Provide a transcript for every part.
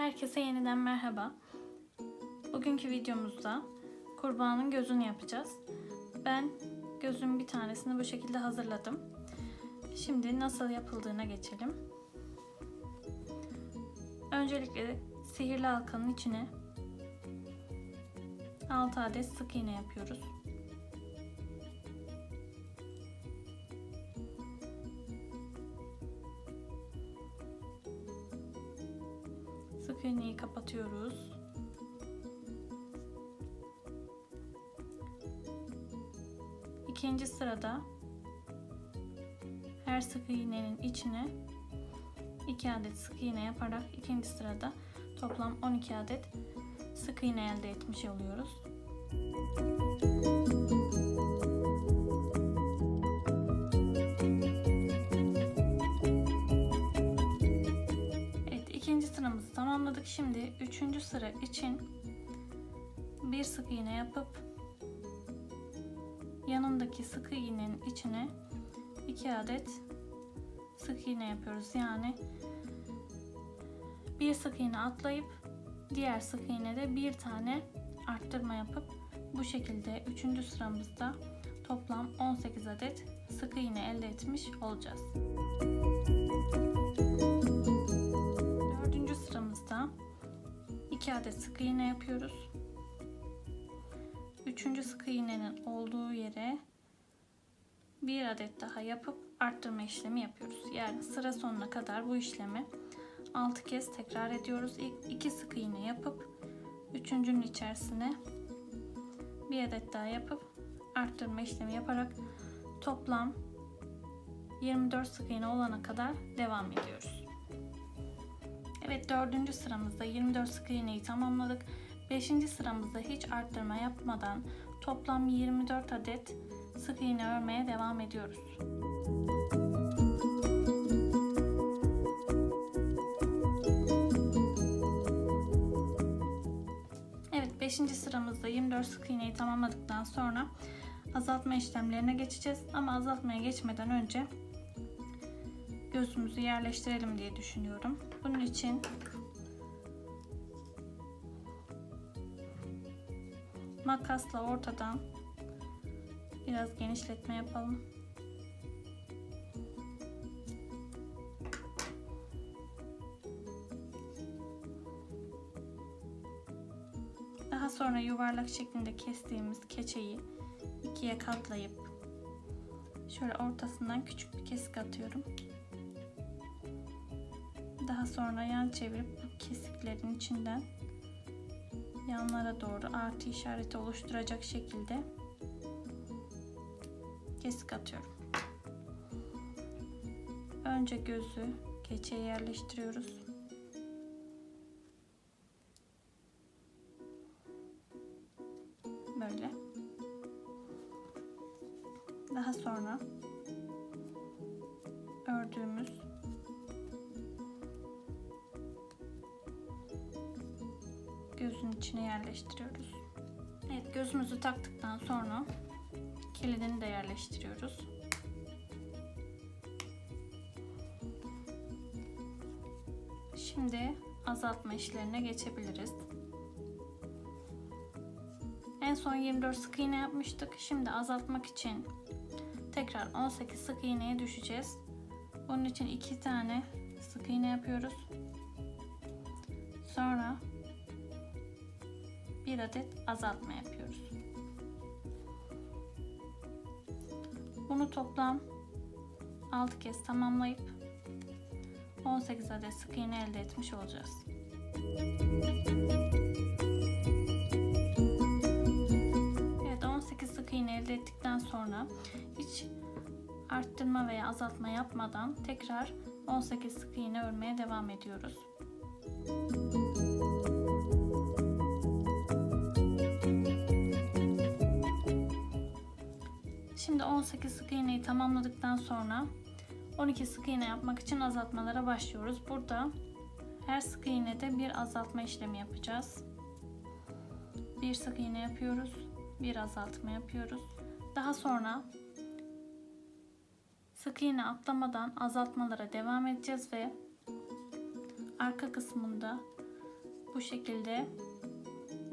Herkese yeniden merhaba. Bugünkü videomuzda kurbanın gözünü yapacağız. Ben gözün bir tanesini bu şekilde hazırladım. Şimdi nasıl yapıldığına geçelim. Öncelikle sihirli halkanın içine 6 adet sık iğne yapıyoruz. İğneyi kapatıyoruz. İkinci sırada her sık iğnenin içine 2 adet sık iğne yaparak ikinci sırada toplam 12 adet sık iğne elde etmiş oluyoruz. Şimdi üçüncü sıra için bir sık iğne yapıp yanındaki sık iğnenin içine iki adet sık iğne yapıyoruz. Yani bir sık iğne atlayıp diğer sık iğnede bir tane arttırma yapıp bu şekilde üçüncü sıramızda toplam 18 adet sık iğne elde etmiş olacağız. 2 adet sık iğne yapıyoruz. Üçüncü sık iğnenin olduğu yere bir adet daha yapıp arttırma işlemi yapıyoruz. Yani sıra sonuna kadar bu işlemi 6 kez tekrar ediyoruz. İlk 2 sık iğne yapıp üçüncünün içerisine bir adet daha yapıp arttırma işlemi yaparak toplam 24 sık iğne olana kadar devam ediyoruz. Evet dördüncü sıramızda 24 sık iğneyi tamamladık. Beşinci sıramızda hiç arttırma yapmadan toplam 24 adet sık iğne örmeye devam ediyoruz. Evet 5. sıramızda 24 sık iğneyi tamamladıktan sonra azaltma işlemlerine geçeceğiz. Ama azaltmaya geçmeden önce gözümüzü yerleştirelim diye düşünüyorum. Bunun için makasla ortadan biraz genişletme yapalım. Daha sonra yuvarlak şeklinde kestiğimiz keçeyi ikiye katlayıp şöyle ortasından küçük bir kesik atıyorum. Daha sonra yan çevirip bu kesiklerin içinden yanlara doğru artı işareti oluşturacak şekilde kesik atıyorum. Önce gözü keçeye yerleştiriyoruz. Böyle. Daha sonra ördüğümüz içine yerleştiriyoruz. Evet gözümüzü taktıktan sonra kilidini de yerleştiriyoruz. Şimdi azaltma işlerine geçebiliriz. En son 24 sık iğne yapmıştık. Şimdi azaltmak için tekrar 18 sık iğneye düşeceğiz. Bunun için 2 tane sık iğne yapıyoruz. Sonra bir adet azaltma yapıyoruz. Bunu toplam 6 kez tamamlayıp 18 adet sık iğne elde etmiş olacağız. Evet 18 sık iğne elde ettikten sonra hiç arttırma veya azaltma yapmadan tekrar 18 sık iğne örmeye devam ediyoruz. Şimdi 18 sık iğneyi tamamladıktan sonra 12 sık iğne yapmak için azaltmalara başlıyoruz. Burada her sık iğnede bir azaltma işlemi yapacağız. Bir sık iğne yapıyoruz, bir azaltma yapıyoruz. Daha sonra sık iğne atlamadan azaltmalara devam edeceğiz ve arka kısmında bu şekilde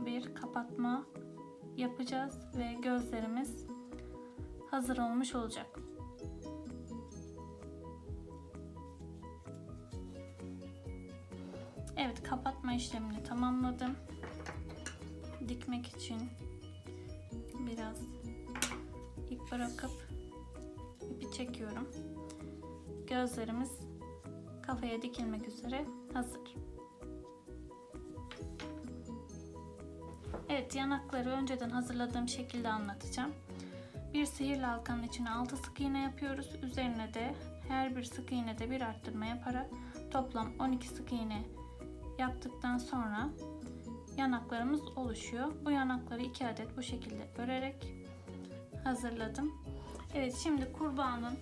bir kapatma yapacağız ve gözlerimiz hazır olmuş olacak. Evet kapatma işlemini tamamladım. Dikmek için biraz ip bırakıp ipi çekiyorum. Gözlerimiz kafaya dikilmek üzere hazır. Evet yanakları önceden hazırladığım şekilde anlatacağım. Bir sihirli halkanın içine 6 sık iğne yapıyoruz. Üzerine de her bir sık iğnede bir arttırma yaparak toplam 12 sık iğne yaptıktan sonra yanaklarımız oluşuyor. Bu yanakları 2 adet bu şekilde örerek hazırladım. Evet şimdi kurbağanın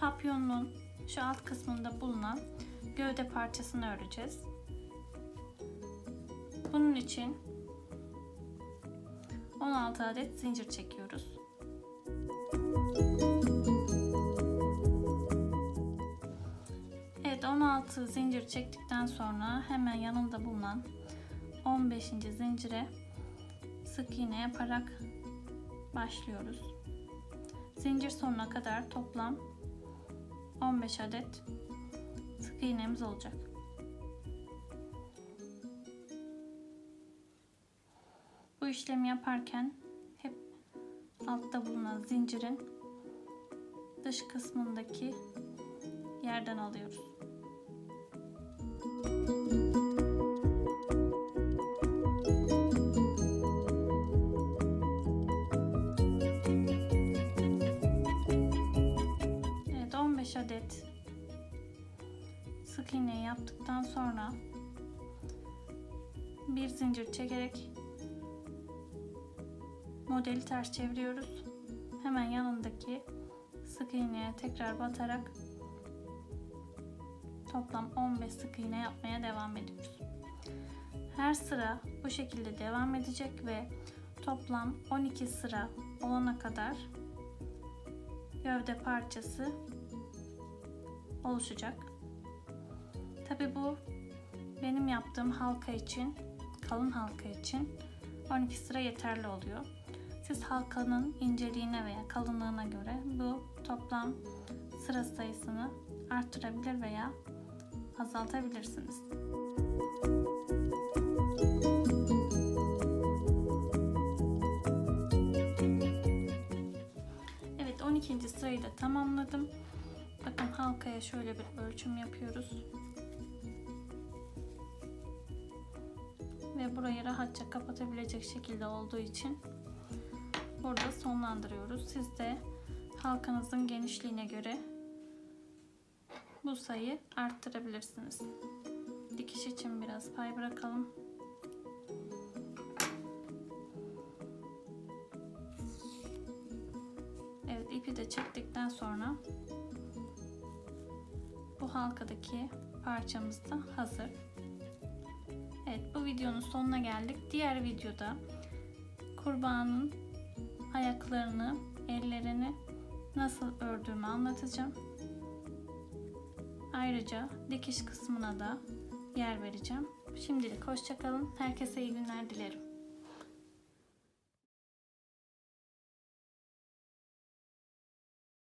papyonun şu alt kısmında bulunan gövde parçasını öreceğiz. Bunun için 16 adet zincir çekiyoruz. Evet 16 zincir çektikten sonra hemen yanında bulunan 15. zincire sık iğne yaparak başlıyoruz. Zincir sonuna kadar toplam 15 adet sık iğnemiz olacak. Bu işlemi yaparken hep altta bulunan zincirin dış kısmındaki yerden alıyoruz. Sık iğne yaptıktan sonra bir zincir çekerek modeli ters çeviriyoruz. Hemen yanındaki sık iğneye tekrar batarak toplam 15 sık iğne yapmaya devam ediyoruz. Her sıra bu şekilde devam edecek ve toplam 12 sıra olana kadar gövde parçası oluşacak. Tabi bu benim yaptığım halka için, kalın halka için 12 sıra yeterli oluyor. Siz halkanın inceliğine veya kalınlığına göre bu toplam sıra sayısını arttırabilir veya azaltabilirsiniz. Evet 12. sırayı da tamamladım. Bakın halkaya şöyle bir ölçüm yapıyoruz. Burayı rahatça kapatabilecek şekilde olduğu için burada sonlandırıyoruz. Siz de halkanızın genişliğine göre bu sayı arttırabilirsiniz. Dikiş için biraz pay bırakalım. Evet ipi de çektikten sonra bu halkadaki parçamız da hazır. Videonun sonuna geldik. Diğer videoda kurbanın ayaklarını, ellerini nasıl ördüğümü anlatacağım. Ayrıca dikiş kısmına da yer vereceğim. Şimdilik hoşçakalın. Herkese iyi günler dilerim.